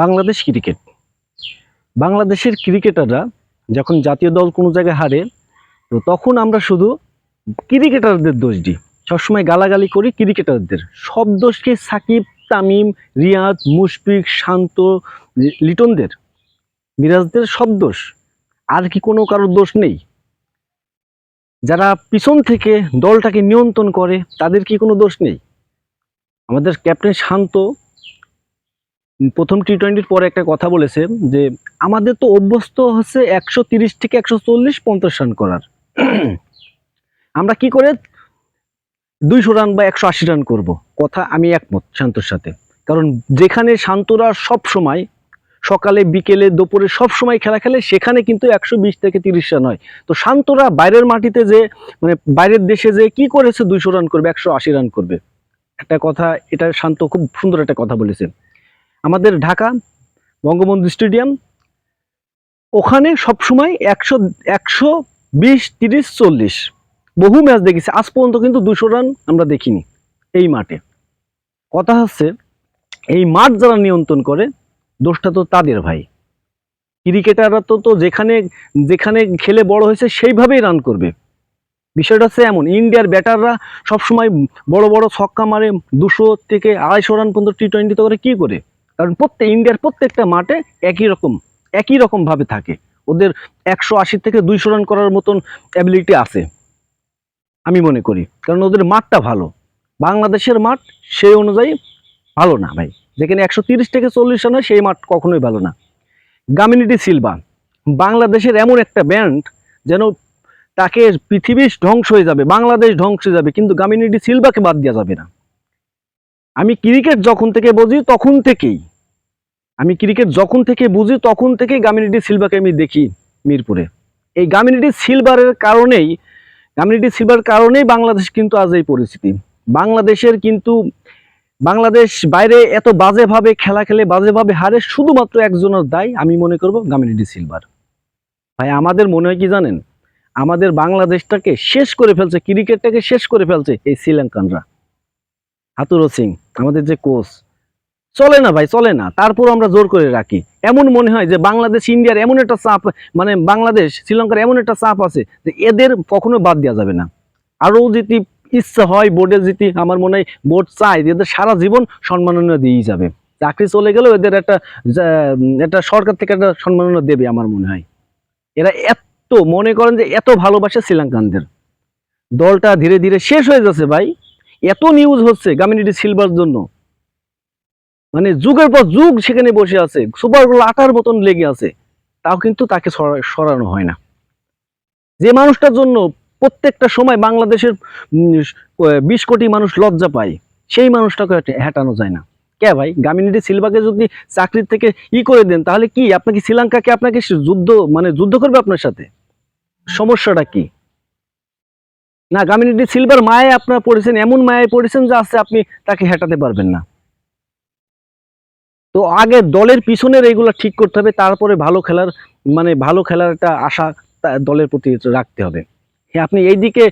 Bangladesh cricket বাংলাদেশের ক্রিকেটাররা যখন জাতীয় দল কোনো জায়গায় হারে, তো তখন আমরা শুধু ক্রিকেটারদের দোষ দিই। সবসময় গালাগালি করি ক্রিকেটারদের সব দোষকে সাকিব, তামিম, রিয়াদ, মুশফিক, শান্ত, লিটনদের। মিরাজদের সব দোষ। আর কি কোনো কারোর দোষ নেই। যারা পিছন থেকে দলটাকে নিয়ন্ত্রণ করে, তাদের কি কোনো দোষ নেই? আমাদের ক্যাপ্টেন শান্ত প্রথম টি টোয়েন্টির পরে একটা কথা বলেছে যে, আমাদের তো অভ্যস্ত হচ্ছে একশো তিরিশ থেকে একশো চল্লিশ পঞ্চাশ রান করার। আমরা কি করে দুইশো রান বা একশো আশি রান করব? কথা আমি একমত শান্তর সাথে। কারণ যেখানে শান্তরা সব সময় সকালে, বিকেলে, দুপুরে সব সময় খেলা খেলে, সেখানে কিন্তু একশো বিশ থেকে তিরিশ রান হয়। তো শান্তরা বাইরের মাটিতে যে মানে বাইরের দেশে যে কি করেছে দুইশো রান করবে, একশো আশি রান করবে? একটা কথা, এটা শান্ত খুব সুন্দর একটা কথা বলেছে আমাদের ঢাকা বঙ্গবন্ধু স্টেডিয়াম, ওখানে সবসময় একশো একশো বিশ, তিরিশ, চল্লিশ, বহু ম্যাচ দেখেছি। আজ পর্যন্ত কিন্তু দুশো রান আমরা দেখিনি এই মাঠে। কথা হচ্ছে, এই মাঠ যারা নিয়ন্ত্রণ করে, দোষটা তো তাদের ভাই। ক্রিকেটাররা তো তো যেখানে যেখানে খেলে বড় হয়েছে সেইভাবেই রান করবে। বিষয়টা হচ্ছে এমন, ইন্ডিয়ার ব্যাটাররা সবসময় বড় বড় ছক্কা মারে, দুশো থেকে আড়াইশো রান পর্যন্ত টি টোয়েন্টিতে করে কী করে? কারণ প্রত্যেক ইন্ডিয়ার প্রত্যেকটা মাঠে একই রকম, একই রকমভাবে থাকে। ওদের একশো আশি থেকে দুইশো রান করার মতন অ্যাবিলিটি আছে, আমি মনে করি। কারণ ওদের মাঠটা ভালো। বাংলাদেশের মাঠ সেই অনুযায়ী ভালো না ভাই। যেখানে একশো তিরিশ থেকে চল্লিশ রান হয় সেই মাঠ কখনোই ভালো না। গামিনিটি সিলভা, বাংলাদেশের এমন একটা ব্যান্ড যেন তাকে পৃথিবী ধ্বংস হয়ে যাবে, বাংলাদেশ ধ্বংস হয়ে যাবে, কিন্তু গামিনিটি সিলভাকে বাদ দেওয়া যাবে না। আমি ক্রিকেট যখন থেকে বুঝি, তখন থেকেই। আমি ক্রিকেট যখন থেকে বুঝি, তখন থেকেই গামিনিটি সিলভাকে আমি দেখি মিরপুরে। এই গামিনিটি সিলভারের কারণেই গামিনিটি সিলভার কারণেই বাংলাদেশ কিন্তু আজ এই পরিস্থিতি। বাংলাদেশের কিন্তু, বাংলাদেশ বাইরে এত বাজেভাবে খেলা খেলে, বাজেভাবে হারে শুধুমাত্র একজনের দায়, আমি মনে করব গামিনিটি সিলভার। ভাই, আমাদের মনে হয় কি জানেন? আমাদের বাংলাদেশটাকে শেষ করে ফেলছে, ক্রিকেটটাকে শেষ করে ফেলছে এই শ্রীলঙ্কানরা। হাতুরো সিং আমাদের যে কোচ। চলে না ভাই, চলে না। তারপর আমরা জোর করে রাখি। এমন মনে হয় যে বাংলাদেশ, ইন্ডিয়ার এমন একটা চাপ মানে বাংলাদেশ, শ্রীলঙ্কার এমন একটা চাপ আছে যে এদের কখনো বাদ দেওয়া যাবে না। আরও যদি ইচ্ছা হয়, বোর্ডে যদি আমার মনে হয় বোর্ড চায় এদের সারা জীবন সম্মাননা দিয়েই যাবে। চাকরি চলে গেলেও এদের একটা একটা সরকার থেকে একটা সম্মাননা দেবে আমার মনে হয়। এরা এত, মনে করেন যে এত ভালোবাসে শ্রীলঙ্কানদের। দলটা ধীরে ধীরে শেষ হয়ে যাচ্ছে ভাই। এত নিউজ হচ্ছে গামিনিটি সিলভার জন্য। মানে যুগের পর যুগ সেখানে বসে আছে সুপারগুলো আটার মতন লেগে আছে। তাও কিন্তু তাকে সরানো হয় না। যে মানুষটার জন্য প্রত্যেকটা সময় বাংলাদেশের বিশ কোটি মানুষ লজ্জা পায়, সেই মানুষটাকে হটানো যায় না। কে ভাই? গামিনিটি সিলভাকে যদি চাকরির থেকে ই করে দেন, তাহলে কি আপনাকে শ্রীলঙ্কাকে আপনাকে যুদ্ধ মানে যুদ্ধ করবে আপনার সাথে? সমস্যাটা কি? না গামিনিটি সিলভার মায়ে আপনার পড়েছেন, এমন মায়ায় পড়েছেন যে আজকে আপনি তাকে হেঁটাতে পারবেন না। তো আগে দলের পিছনের এইগুলো ঠিক করতে হবে, তারপরে ভালো খেলার মানে ভালো খেলার একটা আশা দলের প্রতি রাখতে হবে। আপনি এইদিকে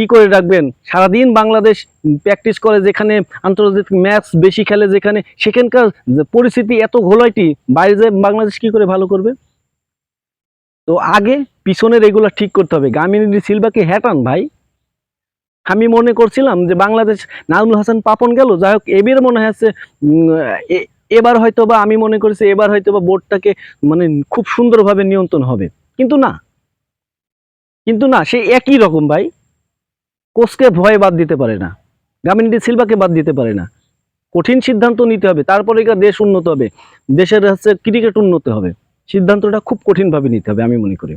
ই করে রাখবেন, সারাদিন বাংলাদেশ প্র্যাকটিস করে যেখানে আন্তর্জাতিক ম্যাচ বেশি খেলে যেখানে, সেখানকার পরিস্থিতি এত ঘোলাইটি, বাইরে বাংলাদেশ কি করে ভালো করবে? তো আগে পিছনের এগুলো ঠিক করতে হবে। গামিনী সিলভাকে হ্যাটান ভাই? আমি মনে করছিলাম যে বাংলাদেশ নাজমুল হাসান পাপন গেল, যাই হোক, এবার মনে হচ্ছে এবার হয়তো বা আমি মনে করেছি এবার হয়তো বা বোর্ডটাকে মানে খুব সুন্দরভাবে নিয়ন্ত্রণ হবে। কিন্তু না। কিন্তু না, সে একই রকম ভাই। কোচকে ভয়ে বাদ দিতে পারে না। গামিনী সিলভাকে বাদ দিতে পারে না। কঠিন সিদ্ধান্ত নিতে হবে। তারপরে দেশ উন্নত হবে। দেশের হচ্ছে ক্রিকেট উন্নত হবে। সিদ্ধান্তটা খুব কঠিনভাবে নিতে হবে আমি মনে করি।